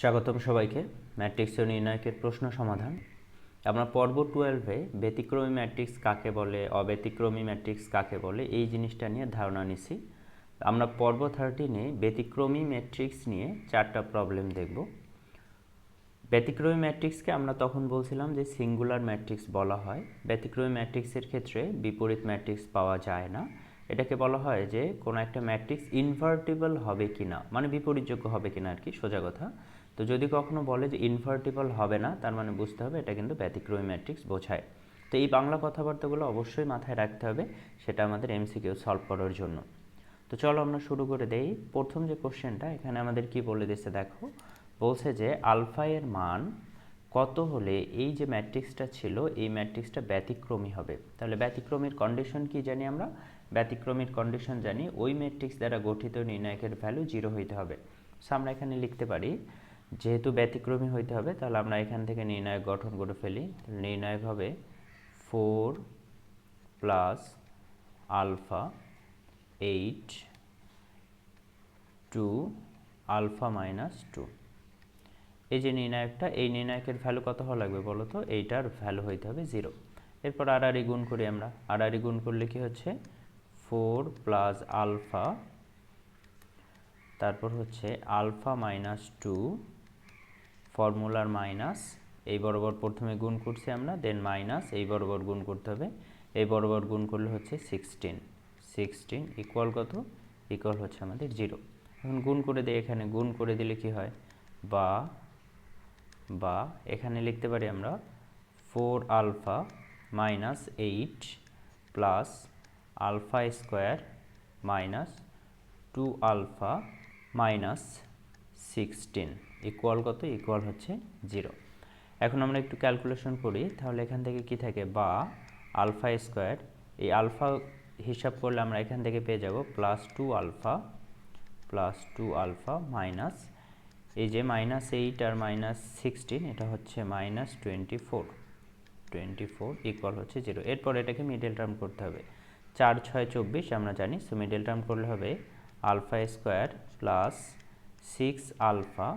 স্বাগতম সবাইকে, ম্যাট্রিক্স নির্ণায়কের প্রশ্ন সমাধান। আমরা পর্ব টুয়েলভে ব্যতিক্রমী ম্যাট্রিক্স কাকে বলে, অব্যতিক্রমী ম্যাট্রিক্স কাকে বলে, এই জিনিসটা নিয়ে ধারণা নিছি। আমরা পর্ব থার্টিনে ব্যতিক্রমী ম্যাট্রিক্স নিয়ে চারটা প্রবলেম দেখব। ব্যতিক্রমী ম্যাট্রিক্সকে আমরা তখন বলছিলাম যে সিঙ্গুলার ম্যাট্রিক্স বলা হয়। ব্যতিক্রমী ম্যাট্রিক্সের ক্ষেত্রে বিপরীত ম্যাট্রিক্স পাওয়া যায় না। এটাকে বলা হয় যে কোনো একটা ম্যাট্রিক্স ইনভার্টিবল হবে কি না মানে বিপরীতযোগ্য হবে কি না আর কি, সোজা কথা। তো যদি কখনো বলে যে ইনভার্টিবল হবে না, তার মানে বুঝতে হবে এটা কিন্তু ব্যতিক্রমী ম্যাট্রিক্স বোঝায়। তো এই বাংলা কথাবার্তাগুলো অবশ্যই মাথায় রাখতে হবে, সেটা আমাদের এমসিকিউ সলভ করার জন্য। তো চলো আমরা শুরু করে দেই। প্রথম যে কোশ্চেনটা এখানে আমাদের কি বলে দিচ্ছে দেখো? বলছে যে আলফা এর মান কত হলে এই যে ম্যাট্রিক্সটা ছিল, এই ম্যাট্রিক্সটা ব্যতিক্রমী হবে? তাহলে ব্যতিক্রমীর কন্ডিশন কি জানি আমরা? ব্যতিক্রমীর কন্ডিশন জানি, ওই ম্যাট্রিক্স দ্বারা গঠিত নির্ণায়কের ভ্যালু জিরো হইতে হবে। সো আমরা এখানে লিখতে পারি যেহেতু ব্যতিক্রমী হইতে হবে, তাহলে আমরা এখান থেকে নির্ণায়ক গঠন করে ফেলি। নির্ণায়ক হবে four plus alpha eight two alpha minus two. এই যে নির্ণায়কটা, এই নির্ণায়কের ভ্যালু কত হওয়া লাগবে বলো তো? এইটার ভ্যালু হইতে হবে জিরো। এরপর আড়াআড়ি গুণ করি আমরা। আড়াআড়ি গুণ করলে কি হচ্ছে? ফোর প্লাস আলফা, তারপর হচ্ছে আলফা মাইনাস টু ফর্মুলার মাইনাস, এই বরাবর প্রথমে গুণ করছি আমরা দেন মাইনাস, এই বরাবর গুণ করতে হবে। এই বরাবর গুণ করলে হচ্ছে সিক্সটিন সিক্সটিন ইকুয়াল কত? ইকুয়াল হচ্ছে আমাদের জিরো এখন গুণ করে দিই এখানে গুণ করে দিলে কি হয়? বা বা, এখানে লিখতে পারি আমরা four alpha minus eight plus alpha square minus two alpha minus sixteen equal কত? ইকুয়াল হচ্ছে জিরো এখন আমরা একটু ক্যালকুলেশন করি, তাহলে এখান থেকে কি থাকে? বা আলফা স্কোয়ার এই আলফা হিসাব করলে আমরা এখান থেকে পেয়ে যাব plus two alpha plus two alpha minus এই যে মাইনাস এইট আর মাইনাস সিক্সটিন এটা হচ্ছে minus twenty four twenty four equal হচ্ছে জিরো এরপর এটাকে মিডল টার্ম করতে হবে। চার, ছয়, চব্বিশ, আমরা জানি। সো মিডল টার্ম করলে হবে alpha square plus six alpha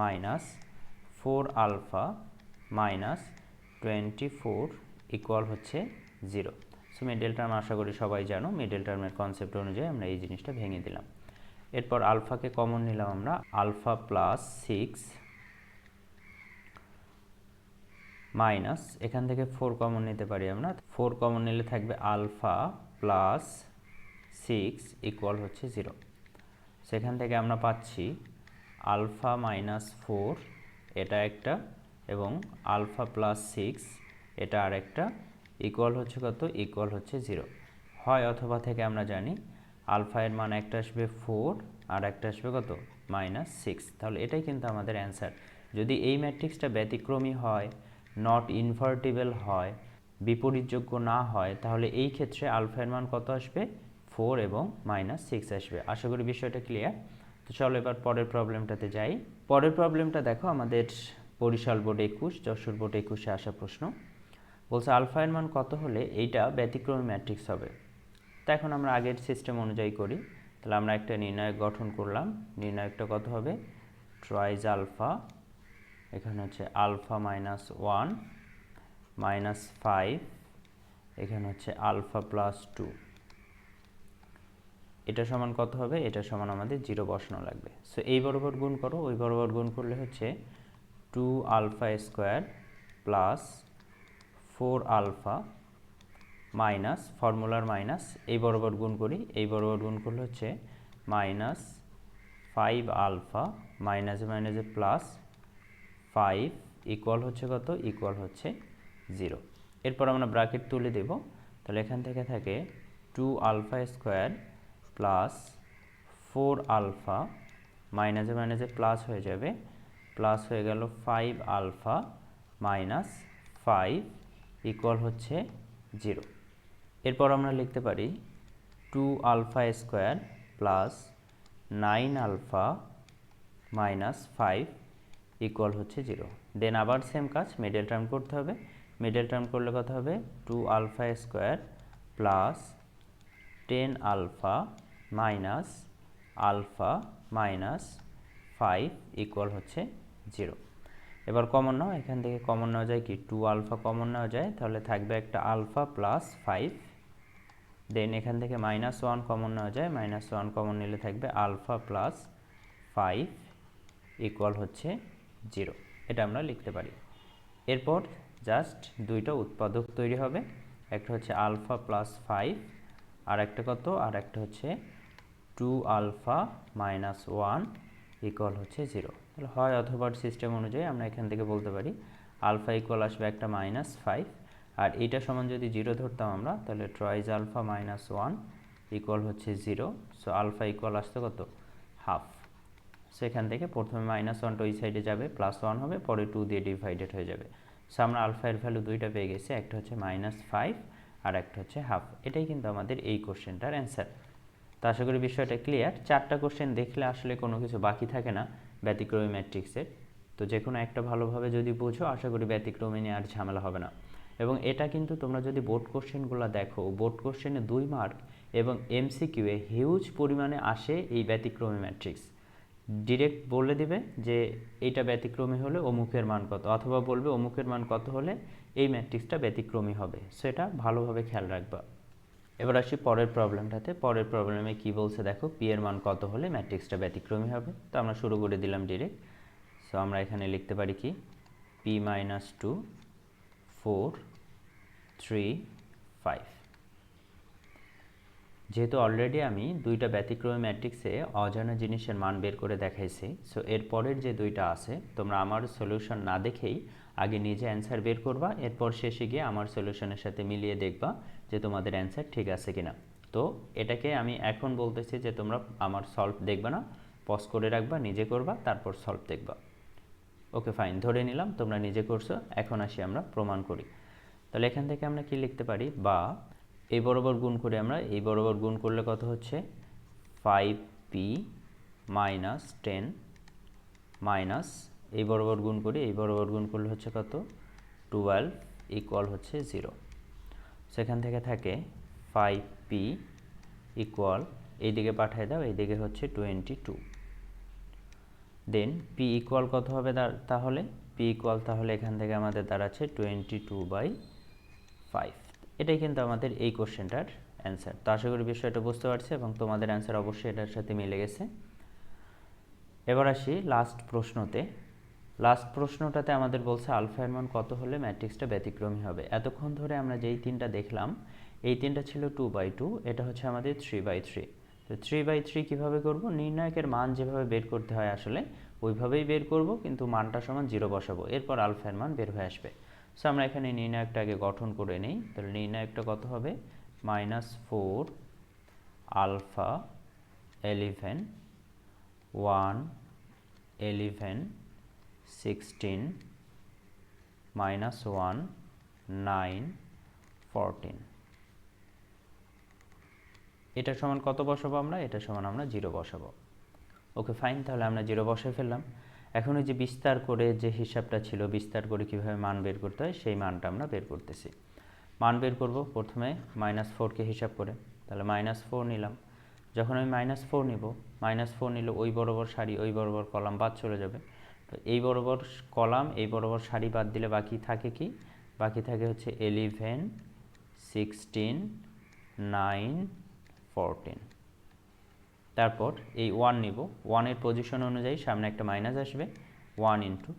minus four alpha minus twenty four equal হচ্ছে জিরো সো মিডল টার্ম আশা করি সবাই জানো মিডল টার্মের কনসেপ্ট অনুযায়ী আমরা এই জিনিসটা ভেঙে দিলাম। এরপর আলফাকে কমন নিলাম আমরা, আলফা প্লাস সিক্স মাইনাস এখান থেকে ফোর কমন নিতে পারি আমরা। ফোর কমন নিলে থাকবে আলফা প্লাস সিক্স ইকুয়াল হচ্ছে জিরো সেখান থেকে আমরা পাচ্ছি আলফা মাইনাস ফোর, এটা একটা, এবং আলফা প্লাস সিক্স, এটা আরেকটা ইকুয়াল হচ্ছে কত? ইকুয়াল হচ্ছে জিরো হয় অথবা থেকে আমরা জানি, আলফা এর মান একটা আসবে ফোর আর একটা আসবে কত? মাইনাস সিক্স তাহলে এটাই কিন্তু আমাদের অ্যান্সার যদি এই ম্যাট্রিক্সটা ব্যতিক্রমী হয় নট ইনভার্টিবল হয়, বিপরীতযোগ্য না হয়, তাহলে এই ক্ষেত্রে আলফার মান কত আসবে? ফোর এবং মাইনাস সিক্স আসবে। আশা করি বিষয়টা ক্লিয়ার তো চলো এবার পরের প্রবলেমটাতে যাই। পরের প্রবলেমটা দেখো, আমাদের বরিশাল বোর্ড একুশ, যশোর বোর্ড একুশে আসা প্রশ্ন। বলছে আলফায়ের মান কত হলে এইটা ব্যতিক্রমী ম্যাট্রিক্স হবে? তো এখন আমরা আগের সিস্টেম অনুযায়ী করি। তাহলে আমরা একটা নির্ণায়ক গঠন করলাম। নির্ণায়কটা কত হবে? ট্রাইজ আলফা এখানে হচ্ছে alpha minus one minus five এখানে হচ্ছে আলফা প্লাস টু এটা সমান কত হবে? এটা সমান আমাদের জিরো বসানো লাগবে। সো এই বরাবর গুণ করো। ওই বরাবর গুণ করলে হচ্ছে two alpha square plus four alpha minus ফর্মুলার minus এই বরাবর গুণ করি। এই বরাবর গুণ করলে হচ্ছে মাইনাস ফাইভ আলফা মাইনাসে মাইনাসে প্লাস ফাইভ ইকুয়াল হচ্ছে কত? ইকুয়াল হচ্ছে জিরো এরপর আমরা ব্রাকেট তুলে দেব। তাহলে এখান থেকে থাকে two alpha square plus four alpha মাইনাসে মাইনাসে প্লাস হয়ে যাবে। প্লাস হয়ে গেল five alpha minus five equal হচ্ছে জিরো এরপর আমরা লিখতে পারি two alpha square plus nine alpha minus five equal হচ্ছে জিরো দেন আবার সেম কাজ মিডল টার্ম করতে হবে। মিডল টার্ম করলে কত হবে? Two alpha square plus ten alpha minus alpha minus five equal হচ্ছে জিরো এবার কমন নাও, এখান থেকে কমন নেওয়া যায় কি? টু আলফা কমন নেওয়া যায়, তাহলে থাকবে একটা আলফা প্লাস ফাইভ দেন এখান থেকে মাইনাস ওয়ান কমন নেওয়া যায় মাইনাস ওয়ান কমন নিলে থাকবে আলফা প্লাস ফাইভ ইকুয়াল হচ্ছে জিরো এটা আমরা লিখতে পারি। এরপর জাস্ট দুইটা উৎপাদক তৈরি হবে, একটা হচ্ছে আলফা প্লাস ফাইভ আর একটা কত? আর একটা হচ্ছে two alpha minus one equal হচ্ছে জিরো তাহলে হয় অথবা সিস্টেম অনুযায়ী আমরা এখান থেকে বলতে পারি আলফা ইকুয়াল আসবে একটা মাইনাস ফাইভ আর এইটা সমান যদি জিরো ধরতাম আমরা, তাহলে ট্রয়েজ আলফা মাইনাস ওয়ান ইকুয়াল হচ্ছে জিরো সো আলফা ইকুয়াল আসতে কত? হাফ সেখান থেকে প্রথমে মাইনাস ওয়ানটা ওই সাইডে যাবে প্লাস ওয়ান হবে, পরে টু দিয়ে ডিভাইডেড হয়ে যাবে। সো আমরা আলফা এর ভ্যালু দুইটা পেয়ে গেছি, একটা হচ্ছে মাইনাস ফাইভ আর একটা হচ্ছে হাফ এটাই কিন্তু আমাদের এই কোশ্চেনটার অ্যান্সার তো আশা করি বিষয়টা ক্লিয়ার চারটা কোশ্চেন দেখলে আসলে কোনো কিছু বাকি থাকে না ব্যতিক্রমী ম্যাট্রিক্সের তো যে কোনো একটা ভালোভাবে যদি বোঝো, আশা করি ব্যতিক্রমী নিয়ে আর ঝামেলা হবে না। এবং এটা কিন্তু তোমরা যদি বোর্ড কোশ্চেনগুলো দেখো বোর্ড কোশ্চেনে দুই মার্ক এবং এমসিকিউয়ে হিউজ পরিমাণে আসে এই ব্যতিক্রমী ম্যাট্রিক্স ডিরেক্ট বলে দিবে যে এইটা ব্যতিক্রমী হলে অমুকের মান কত, অথবা বলবে অমুকের মান কত হলে এই ম্যাট্রিক্সটা ব্যতিক্রমী হবে। সেটা ভালোভাবে খেয়াল রাখবা। এবার আসি পরের প্রবলেমটাতে। পরের প্রবলেমে কি বলছে দেখো পি এর মান কত হলে ম্যাট্রিক্সটা ব্যতিক্রমী হবে? তো আমরা শুরু করে দিলাম ডিরেক্ট সো আমরা এখানে লিখতে পারি কি? P minus two four three five যেহেতু অলরেডি আমি দুইটা ব্যতিক্রমী ম্যাট্রিক্সে অজানা জিনিসের মান বের করে দেখাইছি সো এরপরের যে দুইটা আছে, তোমরা আমার সলিউশন না দেখেই আগে নিজে অ্যান্সার বের করবা, এরপর শেষে গিয়ে আমার সলিউশনের সাথে মিলিয়ে দেখবা যে তোমাদের অ্যান্সার ঠিক আছে কিনা। তো এটাকে আমি এখন বলতেছি যে তোমরা আমার সলভ দেখবে না পজ করে রাখবা, নিজে করবা, তারপর সলভ দেখবা। ওকে ফাইন ধরে নিলাম, তোমরা নিজে করছ, এখন আসি আমরা প্রমাণ করি। তাহলে এখান থেকে আমরা কি লিখতে পারি? বা, এই বরাবর গুণ করে আমরা, এই বরাবর গুণ করলে কত হচ্ছে? Five P minus ten minus এই বরাবর গুণ করি, এই বরাবর গুণ করলে হচ্ছে কত? টুয়েলভ ইকুয়াল হচ্ছে জিরো সেখান থেকে থাকে ফাইভ পি ইকুয়াল এইদিকে পাঠিয়ে দাও, এইদিকে হচ্ছে twenty two then P equal কত হবে তাহলে? পি ইকুয়াল তাহলে এখান থেকে আমাদের দাঁড়াচ্ছে টোয়েন্টি টু বাই ফাইভ এটাই কিন্তু আমাদের এই কোশ্চেনটার অ্যান্সার তো আশা করি বিষয়টা বুঝতে পারছি এবং তোমাদের অ্যান্সার অবশ্যই এটার সাথে মিলে গেছে। এবার আসি লাস্ট প্রশ্নতে। লাস্ট প্রশ্নটাতে আমাদের বলছে আলফা মান কত হলে ম্যাট্রিক্সটা ব্যতিক্রমী হবে? এতক্ষণ ধরে আমরা যেই তিনটা দেখলাম, এই তিনটা ছিল টু বাই টু এটা হচ্ছে আমাদের থ্রি বাই থ্রি তো থ্রি বাই থ্রি কীভাবে করব? নির্ণায়কের মান যেভাবে বের করতে হয় আসলে, ওইভাবেই বের করব, কিন্তু মানটা সমান জিরো বসাবো। এরপর আলফার মান বের হয়ে আসবে। সো আমরা এখানে নির্ণায়কটা আগে গঠন করে নিই। তাহলে নির্ণায়কটা কত হবে? Minus four alpha eleven one eleven sixteen minus one nine fourteen এটা সমান কত বসাবো আমরা? এটা সমান আমরা জিরো বসাবো। ওকে ফাইন তাহলে আমরা জিরো বসে ফেললাম। এখন ওই যে বিস্তার করে যে হিসাবটা ছিল, বিস্তার করে কীভাবে মান বের করতে হয়, সেই মানটা আমরা বের করতেছি। মান বের করব প্রথমে মাইনাস ফোরকে হিসাব করে। তাহলে মাইনাস ফোর নিলাম। যখন আমি মাইনাস ফোর নিব মাইনাস ফোর নিলে ওই বরাবর সারি, ওই বরাবর কলাম বাদ চলে যাবে। এই বরাবর কলাম, এই বরাবর সারি বাদ দিলে বাকি থাকে কি? বাকি থাকে হচ্ছে এলিভেন সিক্সটিন নাইন ফোরটিন তারপর এই ওয়ান নিব। ওয়ানের পজিশন অনুযায়ী সামনে একটা মাইনাস আসবে ওয়ান ইন্টু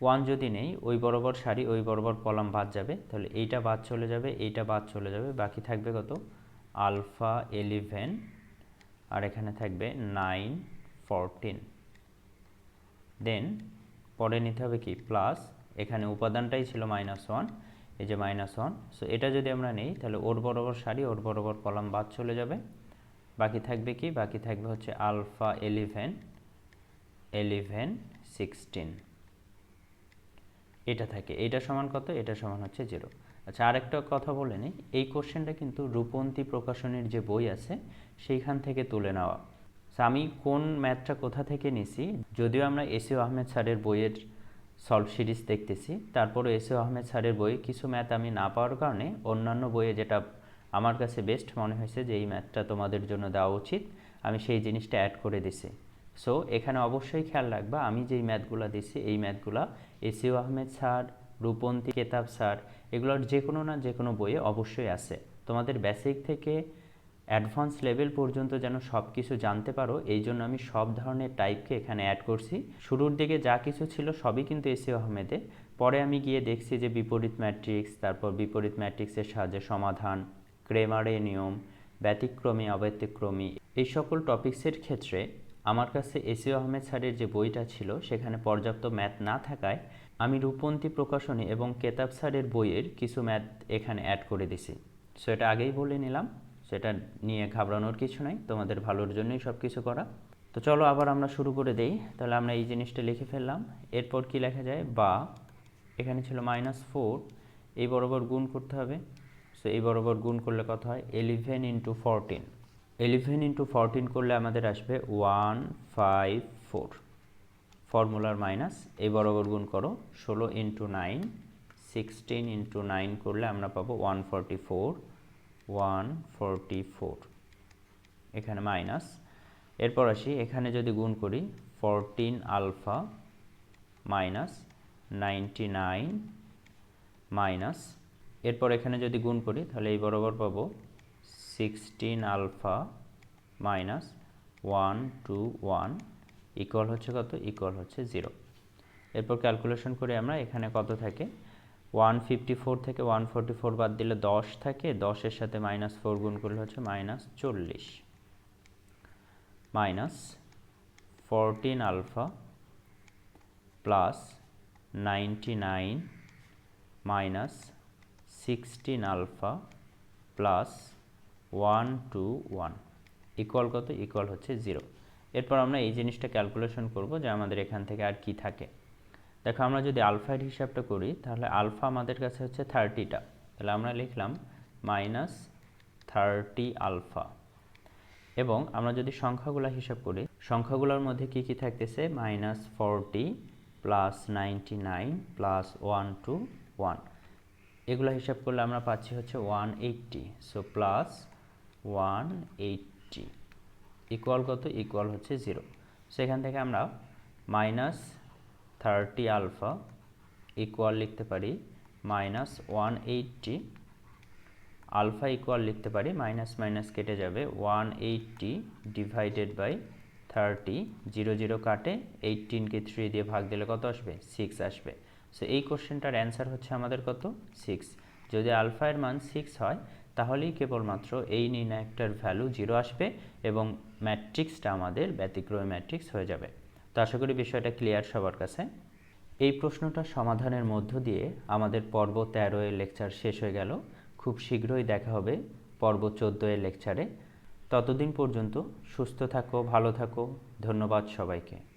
ওয়ান যদি নেই, ওই বরাবর সারি, ওই বরাবর কলাম বাদ যাবে, তাহলে এইটা বাদ চলে যাবে, এইটা বাদ চলে যাবে। বাকি থাকবে কত? আলফা এলিভেন আর এখানে থাকবে নাইন ফোরটিন দেন পরে নিতে হবে কি? প্লাস এখানে উপাদানটাই ছিল মাইনাস ওয়ান এই যে মাইনাস ওয়ান সো এটা যদি আমরা নেই, তাহলে ওর বরাবর সারি, ওর বরাবর কলাম বাদ চলে যাবে। বাকি থাকবে কি? বাকি থাকবে হচ্ছে আলফা এলিভেন এলিভেন সিক্সটিন এটা থাকে। এটা সমান কত? এটা সমান হচ্ছে জিরো আচ্ছা আরেকটা কথা বলে নিই। এই কোশ্চেনটা কিন্তু রূপন্তী প্রকাশনের যে বই আছে, সেইখান থেকে তুলে নেওয়া। আমি কোন ম্যাথটা কোথা থেকে নিছি? যদিও আমরা এসিও আহমেদ স্যারের বইয়ের সলভ সিরিজ দেখতেছি, তারপরও এসিও আহমেদ স্যারের বই কিছু ম্যাথ আমি না পাওয়ার কারণে অন্যান্য বইয়ে যেটা আমার কাছে বেস্ট মনে হয়েছে যে এই ম্যাথটা তোমাদের জন্য দেওয়া উচিত, আমি সেই জিনিসটা অ্যাড করে দিছি। সো এখানে অবশ্যই খেয়াল রাখবা, আমি যেই ম্যাথগুলো দিছি, এই ম্যাথগুলা এসিউ আহমেদ স্যার, রূপন্তী কেতাব স্যার, এগুলোর যে কোনো না যে কোনো বইয়ে অবশ্যই আছে। তোমাদের বেসিক থেকে অ্যাডভান্স লেভেল পর্যন্ত যেন সব কিছু জানতে পারো, এই জন্য আমি সব ধরনের টাইপকে এখানে অ্যাড করছি। শুরুর দিকে যা কিছু ছিল সবই কিন্তু এসিও আহমেদে পরে আমি গিয়ে দেখছি যে বিপরীত ম্যাট্রিক্স তারপর বিপরীত ম্যাট্রিক্সের সাহায্যে সমাধান, ক্রেমারে নিয়ম, ব্যতিক্রমী, অব্যতিক্রমী, এই সকল টপিক্সের ক্ষেত্রে আমার কাছে এসিও আহমেদ স্যারের যে বইটা ছিল, সেখানে পর্যাপ্ত ম্যাথ না থাকায় আমি রূপন্তী প্রকাশনী এবং কেতাব স্যারের বইয়ের কিছু ম্যাথ এখানে অ্যাড করে দিছি। সো এটা আগেই বলে নিলাম। সেটা নিয়ে ঘাবড়ানোর কিছু নাই, তোমাদের ভালোর জন্যই সব কিছু করা। তো চলো আবার আমরা শুরু করে দেই। তাহলে আমরা এই জিনিসটা লিখে ফেললাম। এরপর কি লেখা যায়? বা। এখানে ছিল মাইনাস ফোর এই বরাবর গুণ করতে হবে। সো এই বরাবর গুণ করলে কত হয়? Eleven into fourteen eleven into fourteen করলে আমাদের আসবে ওয়ান ফাইভ ফোর ফর্মুলার মাইনাস এই বরাবর গুণ করো। ষোলো into nine sixteen into nine করলে আমরা পাবো one forty four one forty four এখানে মাইনাস এরপর আসি, এখানে যদি গুণ করি fourteen alpha minus ninety nine minus এরপর এখানে যদি গুণ করি, তাহলে এই বরাবর পাবো sixteen alpha minus one two one equal হচ্ছে কত? ইকুয়াল হচ্ছে জিরো এরপর ক্যালকুলেশন করে আমরা, এখানে কত থাকে? ওয়ান ফিফটি ফোর থেকে ওয়ান ফোরটি ফোর বাদ দিলে দশ থাকে, দশের সাথে মাইনাস ফোর গুণ করলে হচ্ছে মাইনাস চল্লিশ। Minus fourteen alpha plus ninety nine minus sixteen alpha plus one two one equal কত? ইকুয়াল হচ্ছে জিরো এরপর আমরা এই জিনিসটা ক্যালকুলেশন করব যে আমাদের এখান থেকে আর কি থাকে। দেখো আমরা যদি আলফার হিসাবটা করি, তাহলে আলফা আমাদের কাছে হচ্ছে থার্টিটা তাহলে আমরা লিখলাম মাইনাস থার্টি আলফা এবং আমরা যদি সংখ্যাগুলো হিসাব করি, সংখ্যাগুলোর মধ্যে কি কি থাকতেছে? Minus forty plus ninety nine plus one two one এগুলো হিসাব করলে আমরা পাচ্ছি হচ্ছে one eighty so plus one eighty equal কত? ইকুয়াল হচ্ছে জিরো সেখান থেকে আমরা মাইনাস থার্টি আলফা ইকুয়াল লিখতে পারি minus one eighty alpha equal লিখতে পারি মাইনাস মাইনাস কেটে যাবে one eighty divided by thirty zero zero কাটে এইটিনকে থ্রি দিয়ে ভাগ দিলে কত আসবে? সিক্স আসবে। সো এই কোশ্চেনটার অ্যান্সার হচ্ছে আমাদের কত? সিক্স যদি আলফায়ের মান সিক্স হয়, তাহলেই কেবলমাত্র এই নির্ণায়কটার ভ্যালু জিরো আসবে এবং ম্যাট্রিক্সটা আমাদের ব্যতিক্রমী ম্যাট্রিক্স হয়ে যাবে। তো আশা করি বিষয়টা ক্লিয়ার সবার কাছে। এই প্রশ্নটা সমাধানের মধ্য দিয়ে আমাদের পর্ব তেরো এর লেকচার শেষ হয়ে গেল। খুব শীঘ্রই দেখা হবে পর্ব চোদ্দ এর লেকচারে ততদিন পর্যন্ত সুস্থ থাকো, ভালো থাকো। ধন্যবাদ সবাইকে।